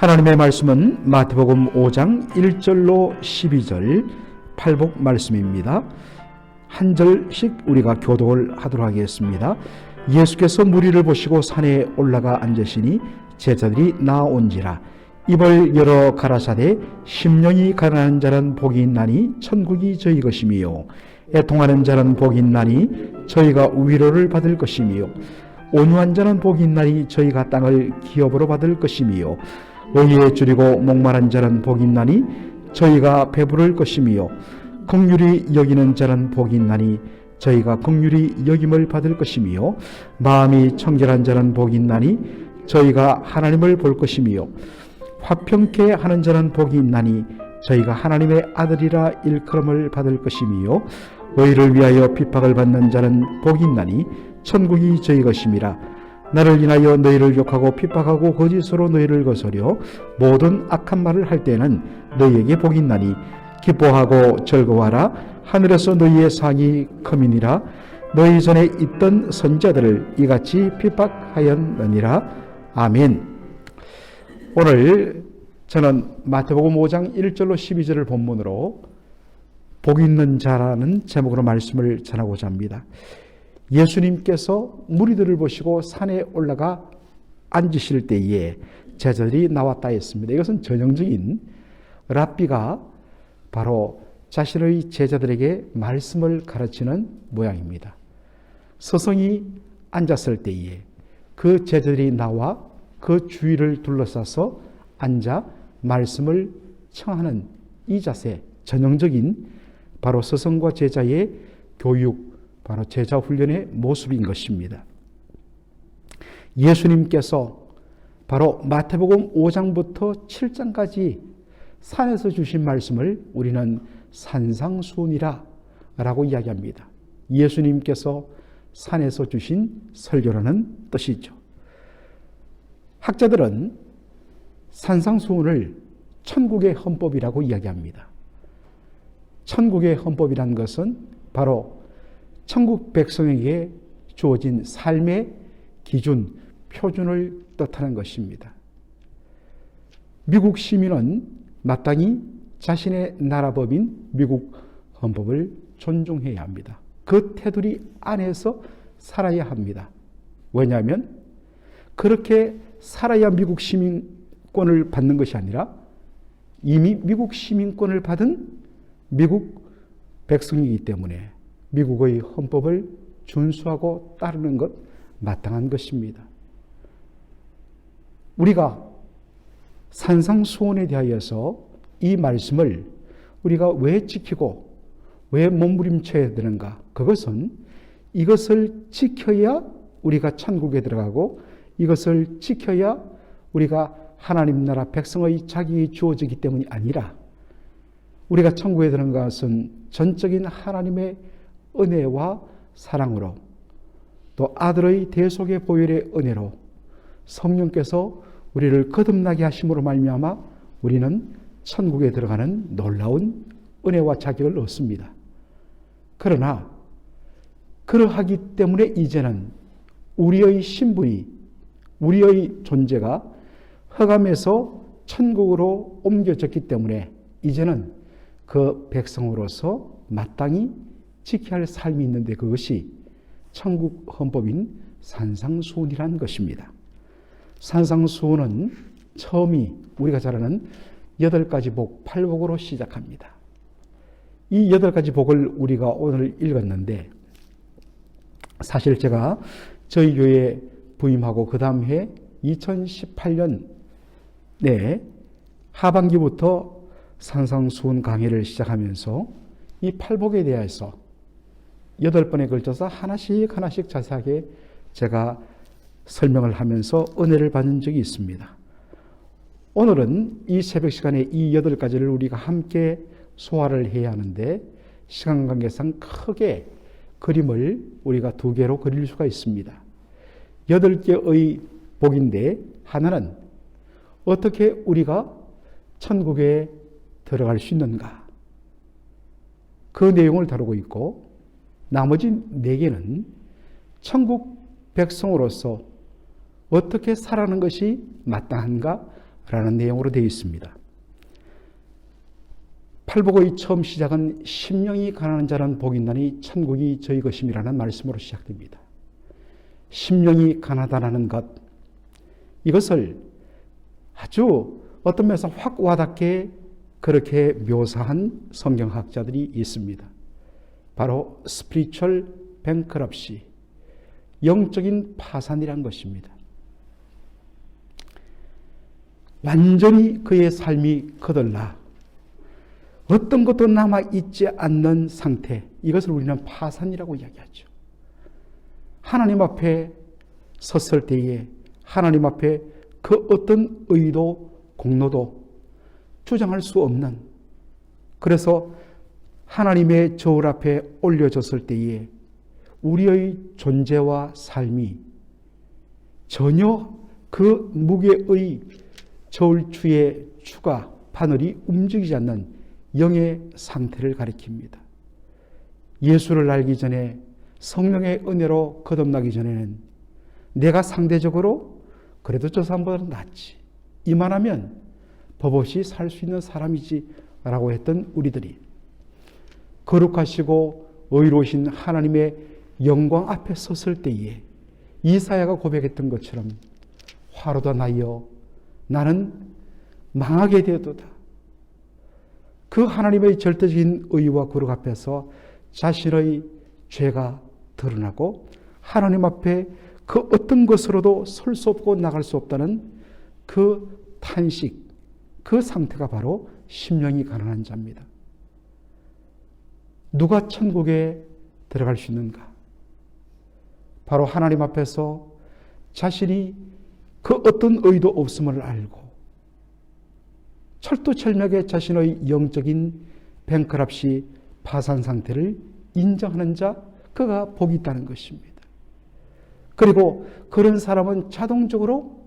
하나님의 말씀은 마태복음 5장 1절로 12절 팔복 말씀입니다. 한 절씩 우리가 교독을 하도록 하겠습니다. 예수께서 무리를 보시고 산에 올라가 앉으시니 제자들이 나온지라 입을 열어 가라사대 심령이 가난한 자는 복이 있나니 천국이 저희 것이미요 애통하는 자는 복이 있나니 저희가 위로를 받을 것이미요 온유한 자는 복이 있나니 저희가 땅을 기업으로 받을 것이미요 의에 줄이고 목마른 자는 복이 있나니 저희가 배부를 것이미요. 긍휼히 여기는 자는 복이 있나니 저희가 긍휼히 여김을 받을 것이미요. 마음이 청결한 자는 복이 있나니 저희가 하나님을 볼 것이미요. 화평케 하는 자는 복이 있나니 저희가 하나님의 아들이라 일컬음을 받을 것이미요. 의를 위하여 핍박을 받는 자는 복이 있나니 천국이 저희 것임이라 나를 인하여 너희를 욕하고 핍박하고 거짓으로 너희를 거스려 모든 악한 말을 할 때는 너희에게 복이 있나니 기뻐하고 즐거워하라. 하늘에서 너희의 상이 커미니라. 너희 전에 있던 선자들을 이같이 핍박하였느니라. 아멘. 오늘 저는 마태복음 5장 1절로 12절을 본문으로 복 있는 자라는 제목으로 말씀을 전하고자 합니다. 예수님께서 무리들을 보시고 산에 올라가 앉으실 때에 제자들이 나왔다 했습니다. 이것은 전형적인 랍비가 바로 자신의 제자들에게 말씀을 가르치는 모양입니다. 서성이 앉았을 때에 그 제자들이 나와 그 주위를 둘러싸서 앉아 말씀을 청하는 이 자세, 전형적인 바로 서성과 제자의 교육, 바로 제자 훈련의 모습인 것입니다. 예수님께서 바로 마태복음 5장부터 7장까지 산에서 주신 말씀을 우리는 산상수훈이라 라고 이야기합니다. 예수님께서 산에서 주신 설교라는 뜻이죠. 학자들은 산상수훈을 천국의 헌법이라고 이야기합니다. 천국의 헌법이란 것은 바로 천국 백성에게 주어진 삶의 기준, 표준을 뜻하는 것입니다. 미국 시민은 마땅히 자신의 나라 법인 미국 헌법을 존중해야 합니다. 그 테두리 안에서 살아야 합니다. 왜냐하면 그렇게 살아야 미국 시민권을 받는 것이 아니라 이미 미국 시민권을 받은 미국 백성이기 때문에 미국의 헌법을 준수하고 따르는 것 마땅한 것입니다. 우리가 산상수훈에 대하여서 이 말씀을 우리가 왜 지키고 왜 몸부림쳐야 되는가? 그것은 이것을 지켜야 우리가 천국에 들어가고 이것을 지켜야 우리가 하나님 나라 백성의 자격이 주어지기 때문이 아니라 우리가 천국에 들어간 것은 전적인 하나님의 은혜와 사랑으로 또 아들의 대속의 보혈의 은혜로 성령께서 우리를 거듭나게 하심으로 말미암아 우리는 천국에 들어가는 놀라운 은혜와 자격을 얻습니다. 그러나 그러하기 때문에 이제는 우리의 신분이 우리의 존재가 흑암에서 천국으로 옮겨졌기 때문에 이제는 그 백성으로서 마땅히 지켜야 할 삶이 있는데 그것이 천국 헌법인 산상수훈이라는 것입니다. 산상수훈은 처음이 우리가 잘 아는 여덟 가지 복, 팔복으로 시작합니다. 이 여덟 가지 복을 우리가 오늘 읽었는데 사실 제가 저희 교회 부임하고 그 다음 해 2018년 내 하반기부터 산상수훈 강의를 시작하면서 이 팔복에 대해서 여덟 번에 걸쳐서 하나씩 하나씩 자세하게 제가 설명을 하면서 은혜를 받은 적이 있습니다. 오늘은 이 새벽 시간에 이 여덟 가지를 우리가 함께 소화를 해야 하는데 시간 관계상 크게 그림을 우리가 두 개로 그릴 수가 있습니다. 여덟 개의 복인데 하나는 어떻게 우리가 천국에 들어갈 수 있는가? 그 내용을 다루고 있고 나머지 네 개는 천국 백성으로서 어떻게 살아가는 것이 마땅한가? 라는 내용으로 되어 있습니다. 팔복의 처음 시작은 심령이 가난한 자는 복이 있나니 천국이 저희 것임이라는 말씀으로 시작됩니다. 심령이 가난하다는 것 이것을 아주 어떤 면에서 확 와닿게 그렇게 묘사한 성경학자들이 있습니다. 바로 스피리추얼 뱅크럽시 영적인 파산이란 것입니다. 완전히 그의 삶이 거덜나 어떤 것도 남아 있지 않는 상태 이것을 우리는 파산이라고 이야기하죠. 하나님 앞에 섰을 때에 하나님 앞에 그 어떤 의도 공로도 주장할 수 없는 그래서 하나님의 저울 앞에 올려졌을 때에 우리의 존재와 삶이 전혀 그 무게의 저울추의 추가 바늘이 움직이지 않는 영의 상태를 가리킵니다. 예수를 알기 전에 성령의 은혜로 거듭나기 전에는 내가 상대적으로 그래도 저 사람보다 낫지. 이만하면 법 없이 살 수 있는 사람이지 라고 했던 우리들이 거룩하시고 의로우신 하나님의 영광 앞에 섰을 때에 이사야가 고백했던 것처럼 화로다 나여 나는 망하게 되었도다. 그 하나님의 절대적인 의와 거룩 앞에서 자신의 죄가 드러나고 하나님 앞에 그 어떤 것으로도 설 수 없고 나갈 수 없다는 그 탄식, 그 상태가 바로 심령이 가난한 자입니다. 누가 천국에 들어갈 수 있는가? 바로 하나님 앞에서 자신이 그 어떤 의도 없음을 알고 철두철미하게 자신의 영적인 뱅크랍시 파산 상태를 인정하는 자, 그가 복이 있다는 것입니다. 그리고 그런 사람은 자동적으로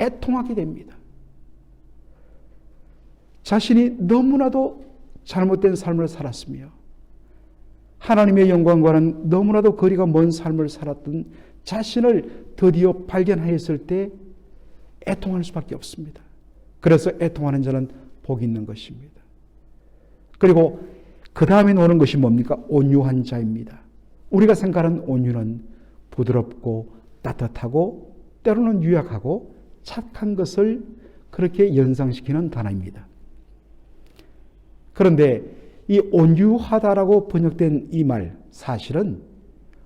애통하게 됩니다. 자신이 너무나도 잘못된 삶을 살았으며 하나님의 영광과는 너무나도 거리가 먼 삶을 살았던 자신을 드디어 발견하였을 때 애통할 수밖에 없습니다. 그래서 애통하는 자는 복이 있는 것입니다. 그리고 그 다음에 오는 것이 뭡니까? 온유한 자입니다. 우리가 생각하는 온유는 부드럽고 따뜻하고 때로는 유약하고 착한 것을 그렇게 연상시키는 단어입니다. 그런데 이 온유하다라고 번역된 이 말 사실은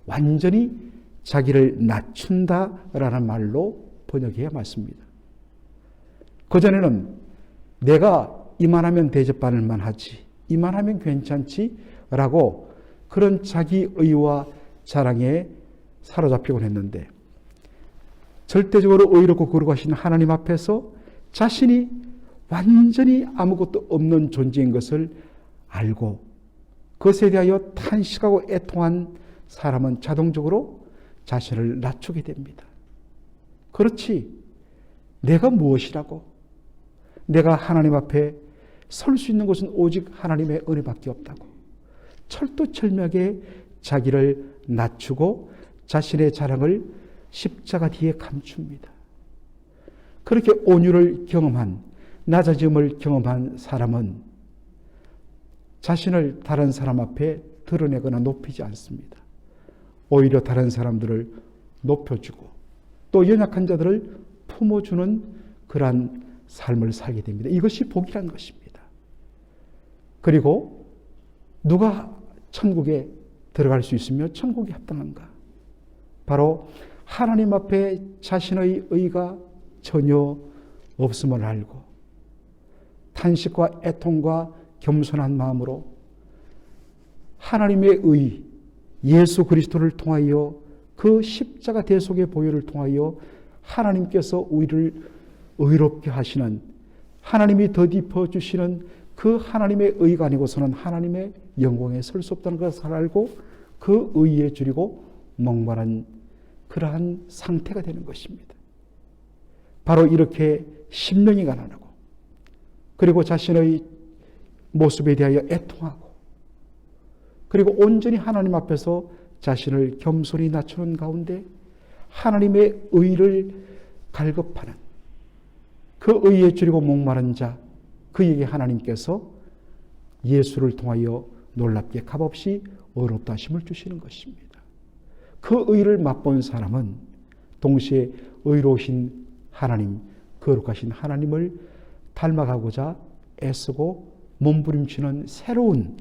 완전히 자기를 낮춘다라는 말로 번역해야 맞습니다. 그전에는 내가 이만하면 대접받을 만 하지, 이만하면 괜찮지, 라고 그런 자기 의와 자랑에 사로잡히곤 했는데, 절대적으로 의롭고 거룩하신 하나님 앞에서 자신이 완전히 아무것도 없는 존재인 것을 알고 그것에 대하여 탄식하고 애통한 사람은 자동적으로 자신을 낮추게 됩니다. 그렇지. 내가 무엇이라고? 내가 하나님 앞에 설 수 있는 것은 오직 하나님의 은혜밖에 없다고. 철두철미하게 자기를 낮추고 자신의 자랑을 십자가 뒤에 감춥니다. 그렇게 온유를 경험한 낮아짐을 경험한 사람은 자신을 다른 사람 앞에 드러내거나 높이지 않습니다. 오히려 다른 사람들을 높여주고 또 연약한 자들을 품어주는 그러한 삶을 살게 됩니다. 이것이 복이란 것입니다. 그리고 누가 천국에 들어갈 수 있으며 천국이 합당한가? 바로 하나님 앞에 자신의 의가 전혀 없음을 알고 탄식과 애통과 겸손한 마음으로 하나님의 의, 예수 그리스도를 통하여 그 십자가 대속의 보혈을 통하여 하나님께서 우리를 의롭게 하시는 하나님이 더딥어 주시는 그 하나님의 의가 아니고서는 하나님의 영광에 설 수 없다는 것을 알고 그 의에 줄이고 목마른 그러한 상태가 되는 것입니다. 바로 이렇게 심령이 가난하고 그리고 자신의 모습에 대하여 애통하고 그리고 온전히 하나님 앞에서 자신을 겸손히 낮추는 가운데 하나님의 의를 갈급하는 그 의에 줄이고 목마른 자 그에게 하나님께서 예수를 통하여 놀랍게 값없이 어렵다 하심을 주시는 것입니다. 그 의를 맛본 사람은 동시에 의로우신 하나님, 거룩하신 하나님을 닮아가고자 애쓰고 몸부림치는 새로운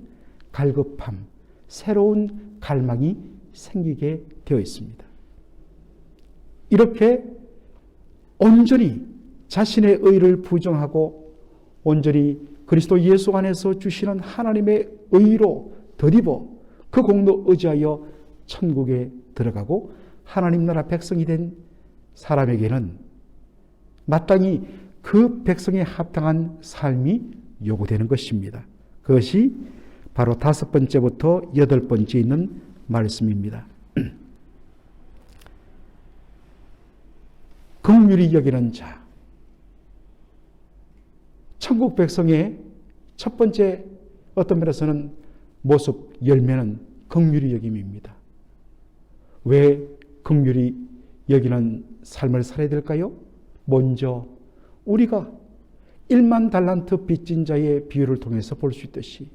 갈급함, 새로운 갈망이 생기게 되어 있습니다. 이렇게 온전히 자신의 의를 부정하고 온전히 그리스도 예수 안에서 주시는 하나님의 의로 덧입어 그 공로 의지하여 천국에 들어가고 하나님 나라 백성이 된 사람에게는 마땅히 그 백성에 합당한 삶이 요구되는 것입니다. 그것이 바로 다섯 번째부터 여덟 번째 있는 말씀입니다. 긍휼히 여기는 자. 천국 백성의 첫 번째 어떤 면에서는 모습 열매는 긍휼히 여김입니다. 왜 긍휼히 여기는 삶을 살아야 될까요? 먼저 우리가 1만 달란트 빚진 자의 비유를 통해서 볼 수 있듯이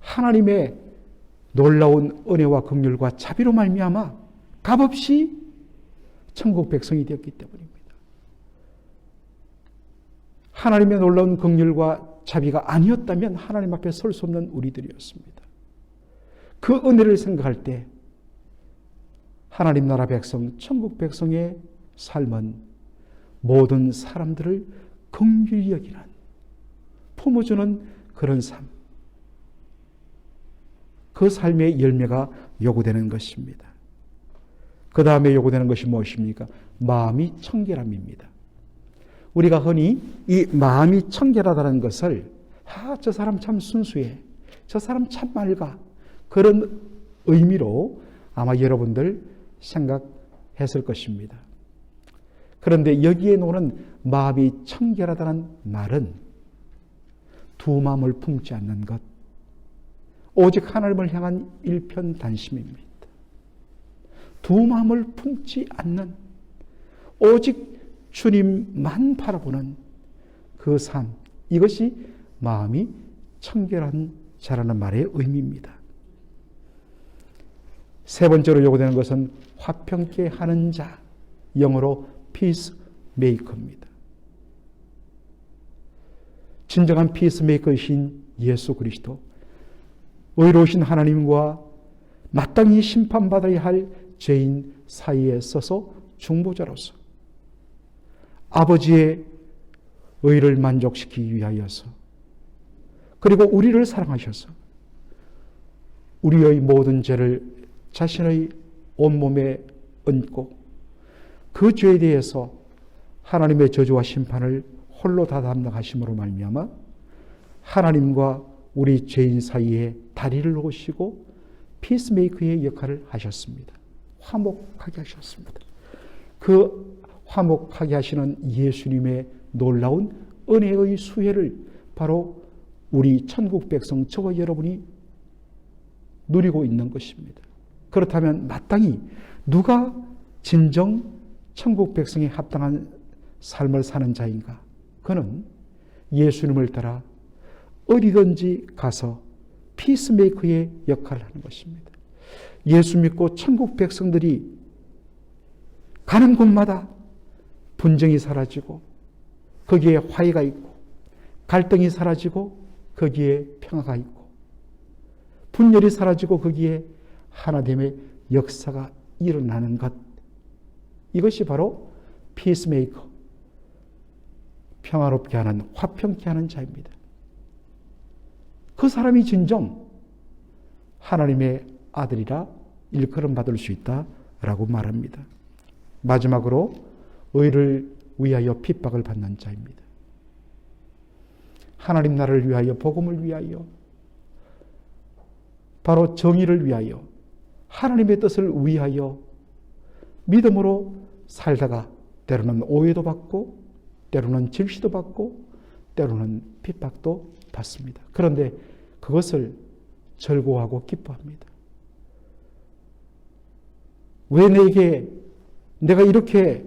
하나님의 놀라운 은혜와 긍휼과 자비로 말미암아 값없이 천국 백성이 되었기 때문입니다. 하나님의 놀라운 긍휼과 자비가 아니었다면 하나님 앞에 설 수 없는 우리들이었습니다. 그 은혜를 생각할 때 하나님 나라 백성, 천국 백성의 삶은 모든 사람들을 긍휼히 여기는 품어주는 그런 삶. 그 삶의 열매가 요구되는 것입니다. 그 다음에 요구되는 것이 무엇입니까? 마음이 청결함입니다. 우리가 흔히 이 마음이 청결하다는 것을 아, 저 사람 참 순수해. 저 사람 참 맑아. 그런 의미로 아마 여러분들 생각했을 것입니다. 그런데 여기에 노는 마음이 청결하다는 말은 두 마음을 품지 않는 것, 오직 하나님을 향한 일편단심입니다. 두 마음을 품지 않는 오직 주님만 바라보는 그 삶, 이것이 마음이 청결한 자라는 말의 의미입니다. 세 번째로 요구되는 것은 화평케 하는 자, 영어로 피스메이커입니다. 진정한 피스메이커이신 예수 그리스도, 의로우신 하나님과 마땅히 심판받아야 할 죄인 사이에 서서 중보자로서 아버지의 의를 만족시키기 위하여서 그리고 우리를 사랑하셔서 우리의 모든 죄를 자신의 온몸에 얹고 그 죄에 대해서 하나님의 저주와 심판을 홀로 다 담당하심으로 말미암아 하나님과 우리 죄인 사이에 다리를 놓으시고 피스메이커의 역할을 하셨습니다. 화목하게 하셨습니다. 그 화목하게 하시는 예수님의 놀라운 은혜의 수혜를 바로 우리 천국 백성 저와 여러분이 누리고 있는 것입니다. 그렇다면 마땅히 누가 진정 천국 백성에 합당한 삶을 사는 자인가? 그는 예수님을 따라 어디든지 가서 피스메이커의 역할을 하는 것입니다. 예수 믿고 천국 백성들이 가는 곳마다 분쟁이 사라지고 거기에 화해가 있고 갈등이 사라지고 거기에 평화가 있고 분열이 사라지고 거기에 하나됨의 역사가 일어나는 것 이것이 바로 피스메이커 평화롭게 하는 화평케 하는 자입니다. 그 사람이 진정 하나님의 아들이라 일컬음 받을 수 있다라고 말합니다. 마지막으로 의를 위하여 핍박을 받는 자입니다. 하나님 나라를 위하여 복음을 위하여 바로 정의를 위하여 하나님의 뜻을 위하여 믿음으로 살다가 때로는 오해도 받고 때로는 질시도 받고 때로는 핍박도 받습니다. 그런데 그것을 절고하고 기뻐합니다. 왜 내게 내가 이렇게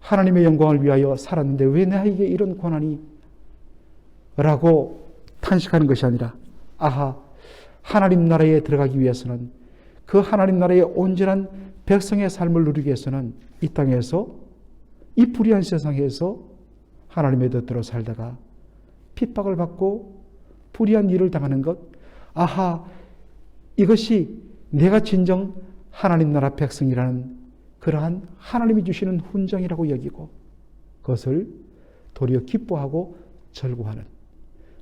하나님의 영광을 위하여 살았는데 왜 나에게 이런 고난이? 라고 탄식하는 것이 아니라 아하 하나님 나라에 들어가기 위해서는 그 하나님 나라의 온전한 백성의 삶을 누리기 위해서는 이 땅에서 이 불의한 세상에서 하나님의 뜻대로 살다가 핍박을 받고 불의한 일을 당하는 것. 아하 이것이 내가 진정 하나님 나라 백성이라는 그러한 하나님이 주시는 훈장이라고 여기고 그것을 도리어 기뻐하고 절구하는.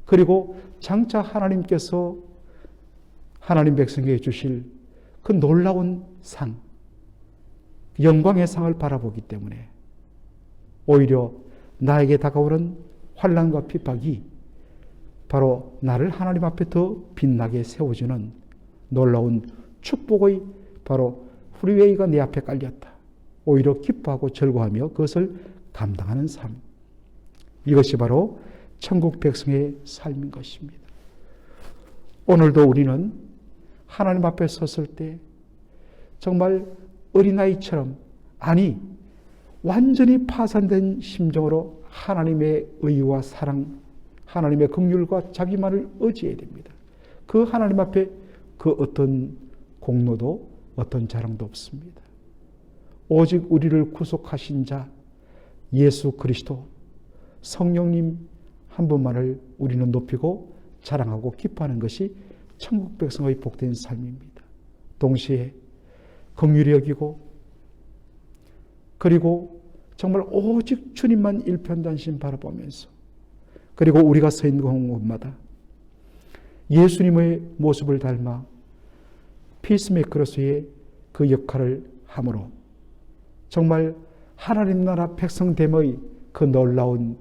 그리고 장차 하나님께서 하나님 백성에게 주실 그 놀라운 상, 영광의 상을 바라보기 때문에 오히려 나에게 다가오는 환란과 핍박이 바로 나를 하나님 앞에 더 빛나게 세워주는 놀라운 축복의 바로 프리웨이가 내 앞에 깔렸다. 오히려 기뻐하고 절구하며 그것을 감당하는 삶. 이것이 바로 천국 백성의 삶인 것입니다. 오늘도 우리는 하나님 앞에 섰을 때 정말 어린아이처럼 아니 완전히 파산된 심정으로 하나님의 의와 사랑, 하나님의 긍휼과 자기만을 의지해야 됩니다. 그 하나님 앞에 그 어떤 공로도 어떤 자랑도 없습니다. 오직 우리를 구속하신 자 예수 그리스도 성령님 한 분만을 우리는 높이고 자랑하고 기뻐하는 것이 천국 백성의 복된 삶입니다. 동시에 긍휼히 여기고 그리고 정말 오직 주님만 일편단심 바라보면서 그리고 우리가 서 있는 곳마다 예수님의 모습을 닮아 피스메이커로서의 그 역할을 함으로 정말 하나님 나라 백성됨의 그 놀라운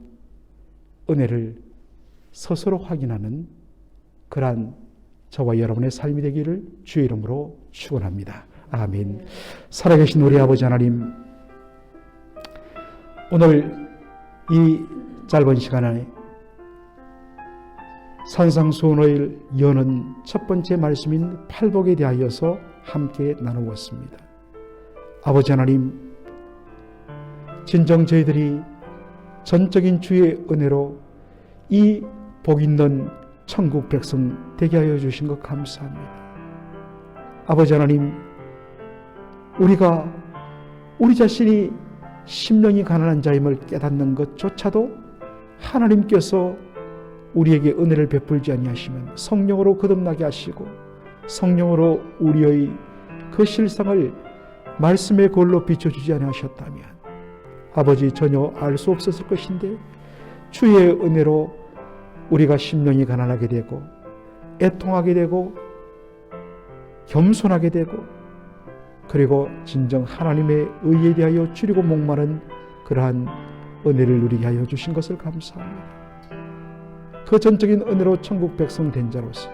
은혜를 스스로 확인하는 그러한 저와 여러분의 삶이 되기를 주의 이름으로 축원합니다. 아멘. 살아계신 우리 아버지 하나님, 오늘 이 짧은 시간 안에 산상수훈을 여는 첫 번째 말씀인 팔복에 대하여서 함께 나누었습니다. 아버지 하나님, 진정 저희들이 전적인 주의 은혜로 이 복 있는 천국 백성 되게 하여 주신 것 감사합니다. 아버지 하나님, 우리가 우리 자신이 심령이 가난한 자임을 깨닫는 것조차도 하나님께서 우리에게 은혜를 베풀지 아니하시면 성령으로 거듭나게 하시고 성령으로 우리의 그 실상을 말씀의 걸로 비춰주지 아니하셨다면 아버지 전혀 알 수 없었을 것인데 주의 은혜로 우리가 심령이 가난하게 되고 애통하게 되고 겸손하게 되고 그리고 진정 하나님의 의에 대하여 줄이고 목마른 그러한 은혜를 누리게 하여 주신 것을 감사합니다. 그 전적인 은혜로 천국 백성 된 자로서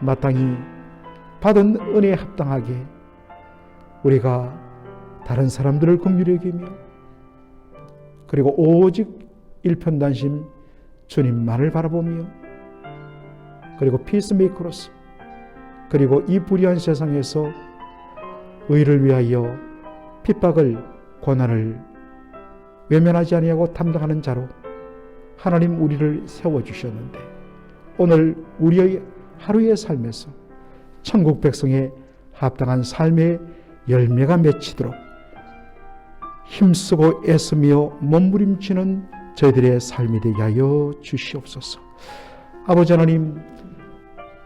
마땅히 받은 은혜에 합당하게 우리가 다른 사람들을 긍휼히 여기며 그리고 오직 일편단심 주님만을 바라보며 그리고 피스메이커로서 그리고 이 불의한 세상에서 의를 위하여 핍박을 고난을 외면하지 아니하고 담당하는 자로 하나님 우리를 세워 주셨는데 오늘 우리의 하루의 삶에서 천국 백성에 합당한 삶의 열매가 맺히도록 힘쓰고 애쓰며 몸부림치는 저희들의 삶이 되게 하여 주시옵소서. 아버지 하나님,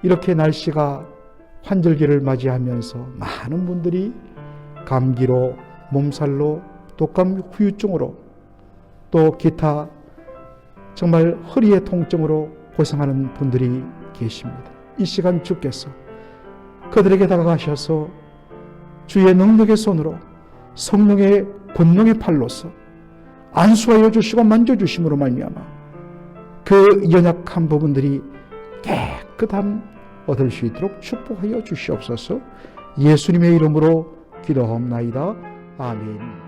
이렇게 날씨가 환절기를 맞이하면서 많은 분들이 감기로, 몸살로, 독감 후유증으로 또 기타 정말 허리의 통증으로 고생하는 분들이 계십니다. 이 시간 주께서 그들에게 다가가셔서 주의 능력의 손으로 성령의 권능의 팔로서 안수하여 주시고 만져주심으로 말미암아 그 연약한 부분들이 깨끗함 얻을 수 있도록 축복하여 주시옵소서 예수님의 이름으로 기도하옵나이다. 아멘.